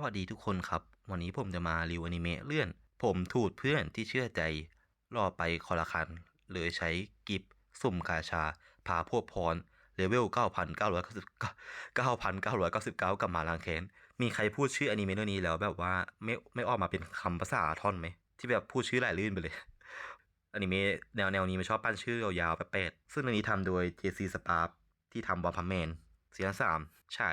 วัสดีทุกคนครับ วันนี้ผมจะมารีวิวอนิเมะเลื่อน ผมถูดเพื่อนที่เชื่อใจ รอไปคอละคันเลยใช้กิฟสุ่มกาชา พาพวกพรเลเวล 9,999 9,999กลับมาลางแค้นมีใครพูดชื่ออนิเมะเรื่องนี้แล้วแบบว่าไม่ไม่ออกมาเป็นคำภาษาท่อนไหม ที่แบบพูดชื่อหลายลื่นไปเลยอนิเมะแนวแนวนี้มันชอบปั้นชื่อยาวๆแปลกๆซึ่งเรื่องนี้ทำโดย JC Spark ที่ทำบอลพัมแมนซีซั่นสามใช่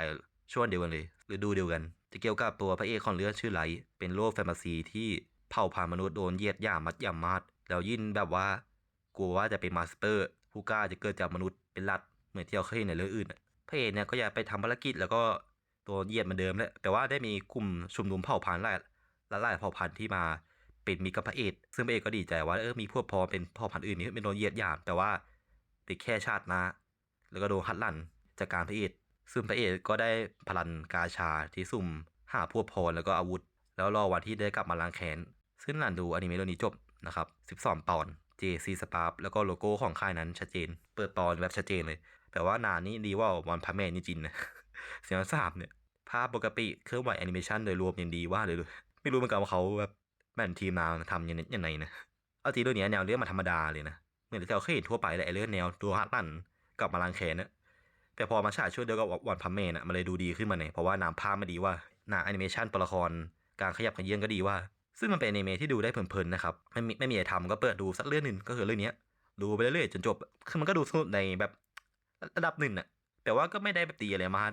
ช่วงเดียวกันเลย หรือดูเดียวกัน จะเกี่ยวกับตัวพระเอกของเรื่องชื่อไลท์เป็นโลกแฟนตาซีที่เผ่าพันธุ์มนุษย์โดนเยียดหยามัดยำมาดแล้วยินแบบว่ากลัวว่าจะเป็นมาสเตอร์ ผู้กล้าจะเกิดจากมนุษย์เป็นหลัดเหมือนที่เราเคยเห็นในเรื่องอื่นอะพระเอกเนี่ยก็อยากไปทำภารกิจแล้วก็โดนเยียดเหมือนเดิมแหละแต่ว่าได้มีกลุ่มชุมนุมเผ่าพันธุ์หลายหลายเผ่าพันธุ์ที่มาเป็นมิตรกับพระเอกซึ่งพระเอกก็ดีใจว่าเออมีพวกพอเป็นพ่อพันธุ์อื่นนี่เป็นโดนเยียดยามแต่ว่าติดแค่ชาตินะ แล้วก็โดนหัดหลั่นจากการพระเอก ซึ่งพระเอกก็ได้พลันกาชาที่สุ่ม หาพวกพรแล้วก็อาวุธ แล้วรอวันที่ได้กลับมาล้างแค้น ซึ่งหลันดูอนิเมะเรื่องนี้จบนะครับ 12ตอน JC s p a r แล้วก็โลโก้ของค่ายนั้นชัดเจน เปิดตอนแบบชัดเจนเลยแต่ว่านานนี้ดีว่าวันพัมแมนนี่จริงนะเสียงสามเนี่ยภาพปกติเครื่องไหวแอนิเมชันโดยรวมยังดีว่าเลยเลยไม่รู้เหมือนกันว่าเขาแบบแม่นทีมนาทำยังไงยังไงนะเอาจริงเรื่องนี้แนวเรื่องมาธรรมดาเลยนะเหมือนที่เราเคยเห็นทั่วไปแหละเรื่องแนวตัวฮัตตันกับมาลังแคนนะ แต่พอมาฉายช่วยเดียวกับวันพัมเมนอะมันเลยดูดีขึ้นมาหน่อยเพราะว่าน้ำภาพมันดีว่าหน้าแอนิเมชันตัวละครการขยับขยื่นก็ดีว่า ซึ่งมันเป็นแอนิเมะที่ดูได้เพลินๆนะครับไม่มีไม่มีอะไรทำก็เปิดดูสักเรื่องหนึ่งก็คือเรื่องนี้ดูไปเรื่อยๆจนจบคือมันก็ดูสนุกในแบบระดับหนึ่งอะแต่ว่าก็ไม่ได้แบบตีอะไรมาก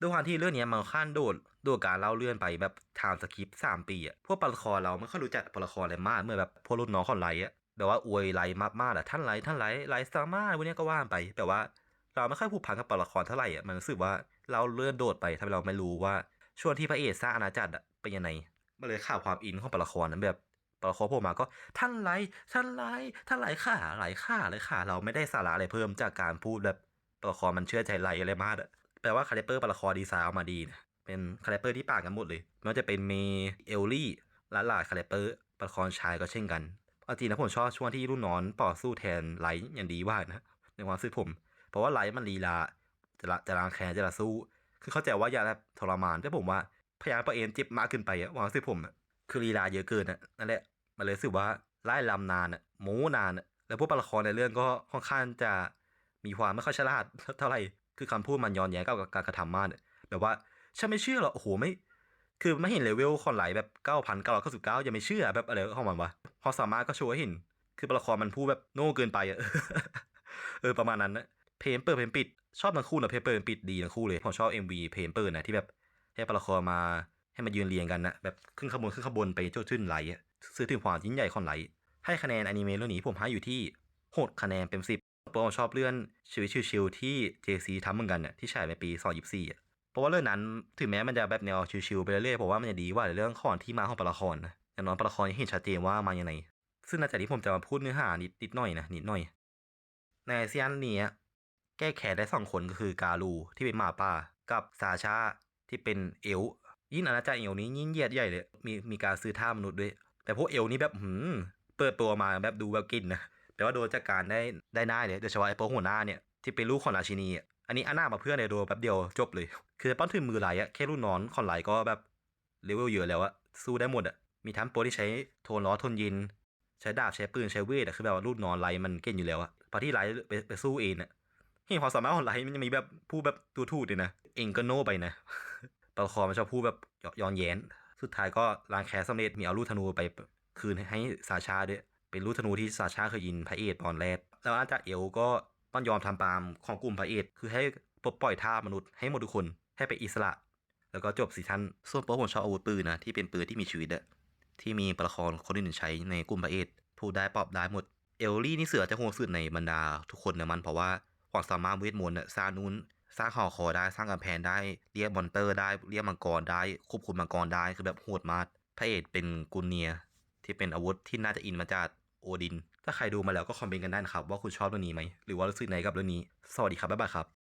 ด้วยความที่เรื่องนี้มันขั้นโดดด้วยการเล่าเรื่องไปแบบทางสคริปต์สามปีอะพวกตัวละครเราไม่ค่อยรู้จักตัวละครอะไรมากเมื่อแบบพวกรุ่นน้องของไลท์อะแบบว่าอวยไลท์มากๆอะท่านไลท์ท่านไลท์ไลท์สามารถพวกนี้ก็ว่าไป แต่ว่า เราไม่ค่อยผูกพันกับตัวละครเท่าไหร่อะมันรู้สึกว่าเราเลื่อนโดดไปทำให้เราไม่รู้ว่าช่วงที่พระเอกสร้างอาณาจักรเป็นยังไงมันเลยขาดความอินของตัวละครนั้นแบบตัวละครพวกมาก็ท่านไลท่านไลท่านไลข่าไลข่าเลยค่ะเราไม่ได้สาระอะไรเพิ่มจากการพูดแบบตัวละครมันเชื่อใจไลอะไรมากอะแปลว่าคาแรคเตอร์ตัวละครดีไซน์ออกมาดีนะเป็นคาแรคเตอร์ที่ต่างกันหมดเลยไม่ว่าจะเป็นเมเอลลี่ละหลาคาแรคเตอร์ตัวละครชายก็เช่นกันเอาจริงนะผมชอบช่วงที่รุ่นน้องต่อสู้แทนไลท์อย่างดีว่านะในความรู้สึกผม เพราะว่าไลท์มันลีลาจะละจะล้างแค้นจะละสู้ คือเข้าใจว่าอยากแบบทรมานแต่ผมว่าพยายามประเอ็นเจ็บมากขึ้นไปอะความรู้สึกผมอะคือลีลาเยอะเกินอะนั่นแหละมันเลยรู้สึกว่าไล่ลำนานอะโม้นานอะแล้วพวกละครในเรื่องก็ค่อนข้างจะมีความไม่ค่อยฉลาดเท่าไหร่คือคำพูดมันย้อนแย้งกับการกระทำมากเนี่ยแบบว่าฉันไม่เชื่อหรอกโอ้โหไม่คือไม่เห็นเลเวลคอนไหลแบบเก้าพันเก้าร้อยเก้าสิบเก้ายังไม่เชื่อแบบอะไรของมันวะพอสามารถก็โชว์ให้เห็น คือละครมันพูดแบบโง่เกินไปอะเออประมาณนั้นนะ เพลงเปิดเพลงปิด ชอบทั้งคู่นะเพลงเปิดเพลงปิดดีทั้งคู่เลยผมชอบ MV เพลงเปิดนะที่แบบให้ตัวละครมาให้มายืนเรียงกันนะแบบขึ้นขบวนขึ้นขบวนไปโจ้ชื่นไหลซื้อถึงความยิ่งใหญ่ของไหลให้คะแนนอนิเมะเรื่องนี้ผมให้อยู่ที่หกคะแนนเต็มสิบผมชอบเลื่อนชีวิตชิวๆที่ JC ทำเหมือนกันน่ะที่ฉายในปี2024อะเพราะว่าเรื่องนั้นถึงแม้มันจะแบบแนวชิวๆไปเรื่อยๆผมว่ามันจะดีว่าในเรื่องข้อที่มาของตัวละครนะอย่างน้อยตัวละครยังเห็นชัดเจนว่ามาอย่างไรซึ่งหลังจากนี้ผมจะมาพูดเนื้อหานิดนิดหน่อยนะนิดหน่อย ในซีซั่นนี้ แก้แค้นได้สองคนก็คือกาลูที่เป็นหมาป่า กับซาชาที่เป็นเอลยิ่งอาณาจักรเอลนี้ยิ่งเหยียดใหญ่เลย มีมีการซื้อท่ามนุษย์ด้วย แต่พวกเอลนี่แบบหืมเปิดตัวมาแบบดูแบบกินนะแต่ว่าโดนจัดการได้ได้หน้าเลยโดยเฉพาะไอ้โป๊หัวหน้าเนี่ยที่เป็นลูกของราชินีอันนี้อันหน้ามาเพื่อนเลยโดนแป๊บเดียวจบเลย คือป้อนถึงมือไหลอะแค่รุ่นนองของไหลก็แบบเลเวลเยอะแล้วอะสู้ได้หมดอะมีทั้งโปรที่ใช้โทนล้อทนยิน ใช้ดาบใช้ปืนใช้เวทอะคือแบบว่ารุ่นนองไหลมันเก่งอยู่แล้วอะพอที่ไหลไปไปสู้เองอะ เห็นความสามารถของไหลมันยังมีแบบพูดแบบตัวทูดเลยนะเองก็โน่ไปนะตัวละครมันชอบพูดแบบย้อนแย้น สุดท้ายก็ล้างแค้นสำเร็จมีเอาลูกธนูไปคืนให้ซาชาด้วยเป็นลูกธนูที่ซาชาเคยยินพระเอกตอนแรกแล้วอาจารย์เอลก็ต้องยอมทำตามของกลุ่มพระเอกคือให้ปลดปล่อยท่ามนุษย์ให้หมดทุกคนให้ไปอิสระ แล้วก็จบซีซั่นส่วนโป๊ผมชอบอาวุธปืนนะที่เป็นปืนที่มีชีวิตอะที่มีตัวละครคนอื่นใช้ในกลุ่มพระเอกพูดได้ปอบได้หมดเอลลี่นี่เสือจะโหดสุดในบรรดาทุกคนนะมันเพราะว่า ความสามารถเวทมนต์สร้างนู้นสร้างหอคอได้สร้างกำแพงได้เรียกมอนเตอร์ได้เรียกมังกรได้ควบคุมมังกรได้คือแบบโหดมากพระเอกเป็นกุนเนียที่เป็นอาวุธที่น่าจะอินมาจากโอดิน ถ้าใครดูมาแล้วก็คอมเมนต์กันได้นะครับ ว่าคุณชอบเรื่องนี้ไหม หรือว่ารู้สึกไงกับเรื่องนี้ สวัสดีครับ บ๊ายบายครับ